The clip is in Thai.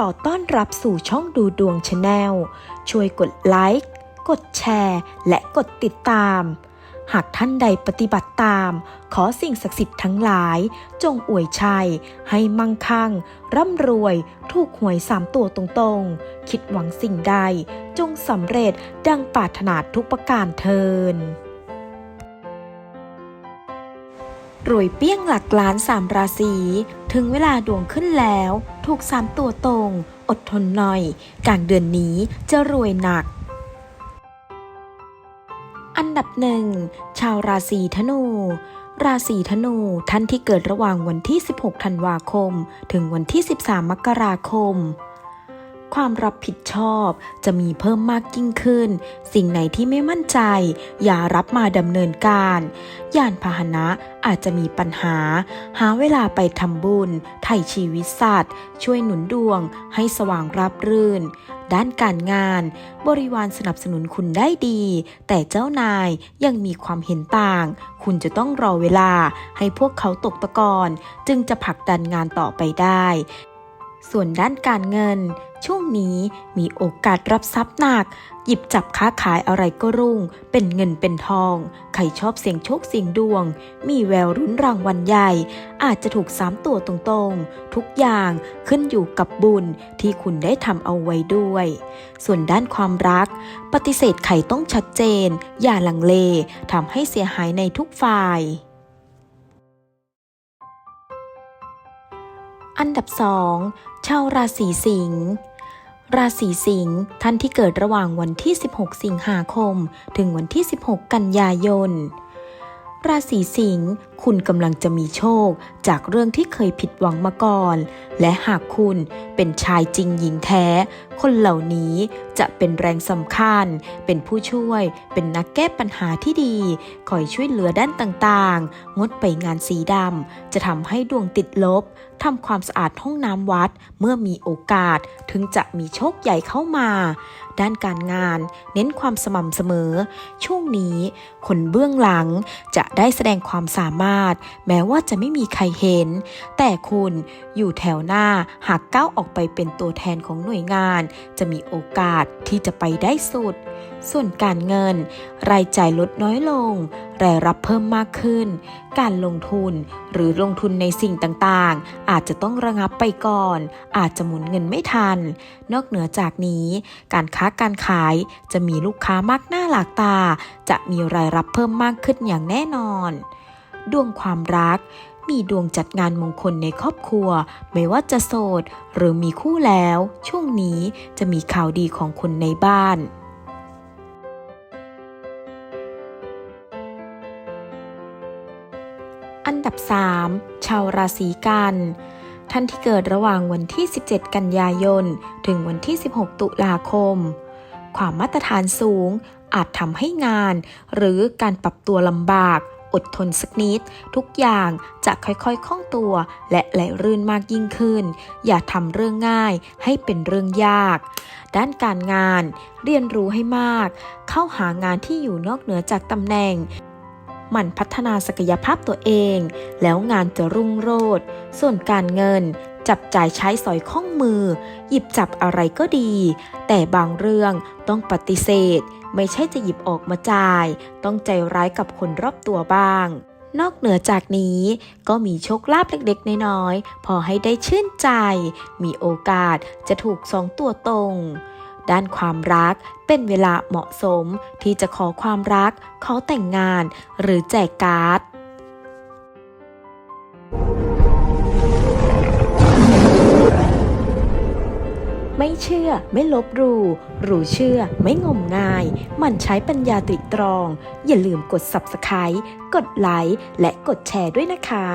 ขอต้อนรับสู่ช่องดูดวงชาแนล ช่วยกดไลค์ กดแชร์ และกดติดตาม หากท่านใดปฏิบัติตาม ขอสิ่งศักดิ์สิทธิ์ทั้งหลาย จงอวยชัย ให้มั่งคั่ง ร่ำรวย ถูกหวยสามตัวตรงๆ คิดหวังสิ่งใด จงสำเร็จดังปรารถนาทุกประการเทินรวยเปี้ยงหลักล้านสามราศี ถึงเวลาดวงขึ้นแล้ว ถูกสามตัวตรง อดทนหน่อย กลางเดือนนี้จะรวยหนัก อันดับหนึ่ง ชาวราศีธนูราศีธนูท่านที่เกิดระหว่างวันที่ 16 ธันวาคม ถึงวันที่ 13 มกราคม ความรับผิดชอบ จะมีเพิ่มมากยิ่งขึ้น สิ่งไหนที่ไม่มั่นใจ อย่ารับมาดำเนินการ ยานพาหนะอาจจะมีปัญหา หาเวลาไปทำบุญ ไถ่ชีวิตสัตว์ ช่วยหนุนดวง ให้สว่างราบรื่น ด้านการงาน บริวารสนับสนุนคุณได้ดี แต่เจ้านายยังมีความเห็นต่าง คุณจะต้องรอเวลาให้พวกเขาตกตะกอน จึงจะผลักดันงานต่อไปได้ ส่วนด้านการเงิน ช่วงนี้มีโอกาสรับทรัพย์หนัก หยิบจับค้าขายอะไรก็รุ่ง เป็นเงินเป็นทอง ใครชอบเสี่ยงโชคเสี่ยงดวง มีแววรุ้นรางวัลใหญ่ อาจจะถูกสามตัวตรงๆ ทุกอย่างขึ้นอยู่กับบุญที่คุณได้ทำเอาไว้ด้วย ส่วนด้านความรัก ปฏิเสธไขต้องชัดเจน อย่าลังเลทำให้เสียหายในทุกฝ่าย อันดับ2ชาวราศีสิงห์ราศีสิงห์ท่านที่เกิดระหว่างวันที่ 16 สิงหาคม ถึงวันที่ 16 กันยายน ราศีสิงห์คุณกำลังจะมีโชคจากเรื่องที่เคยผิดหวังมาก่อน และหากคุณเป็นชายจริงหญิงแท้ คนเหล่านี้จะเป็นแรงสำคัญ เป็นผู้ช่วย เป็นนักแก้ปัญหาที่ดี คอยช่วยเหลือด้านต่างๆ งดไปงานสีดำจะทำให้ดวงติดลบทำความสะอาดห้องน้ำวัด เมื่อมีโอกาสถึงจะมีโชคใหญ่เข้ามา ด้านการงาน เน้นความสม่ำเสมอ ช่วงนี้ คนเบื้องหลังจะได้แสดงความสามารถ แม้ว่าจะไม่มีใครเห็น แต่คุณอยู่แถวหน้าหากก้าวออกไปเป็นตัวแทนของหน่วยงาน จะมีโอกาสที่จะไปได้สุด ส่วนการเงิน รายจ่ายลดน้อยลง รายรับเพิ่มมากขึ้น การลงทุนหรือลงทุนในสิ่งต่างๆ อาจจะต้องระงับไปก่อน อาจจะหมุนเงินไม่ทัน นอกเหนือจากนี้ การค้าการขายจะมีลูกค้ามากหน้าหลากตา จะมีรายรับเพิ่มมากขึ้นอย่างแน่นอน ดวงความรักมีดวงจัดงานมงคลในครอบครัว ไม่ว่าจะโสด หรือมีคู่แล้ว ช่วงนี้จะมีข่าวดีของคนในบ้าน อันดับ 3 ชาวราศีกัน ท่านที่เกิดระหว่างวันที่ 17 กันยายน ถึงวันที่ 16 ตุลาคม ความมาตรฐานสูงอาจทำให้งาน หรือการปรับตัวลำบาก อดทนสักนิด ทุกอย่างจะค่อยๆคล่องตัว และไหลรื่นมากยิ่งขึ้น อย่าทำเรื่องง่ายให้เป็นเรื่องยาก ด้านการงาน เรียนรู้ให้มาก เข้าหางานที่อยู่นอกเหนือจากตำแหน่ง หมั่นพัฒนาศักยภาพตัวเอง แล้วงานจะรุ่งโรจน์ส่วนการเงินจับจ่ายใช้สอยข้องมือ หยิบจับอะไรก็ดี แต่บางเรื่องต้องปฏิเสธ ไม่ใช่จะหยิบออกมาจ่าย ต้องใจร้ายกับคนรอบตัวบ้าง นอกเหนือจากนี้ก็มีโชคลาภเล็กๆ น้อยๆ พอให้ได้ชื่นใจ มีโอกาสจะถูกสองตัวตรง ด้านความรักเป็นเวลาเหมาะสมที่จะขอความรัก ขอแต่งงาน หรือแจกการ์ดไม่เชื่อไม่ลบหลู่รู้เชื่อไม่งมงาย มันใช้ปัญญาตริตรอง อย่าลืมกด Subscribe กดไลค์และกดแชร์ด้วยนะคะ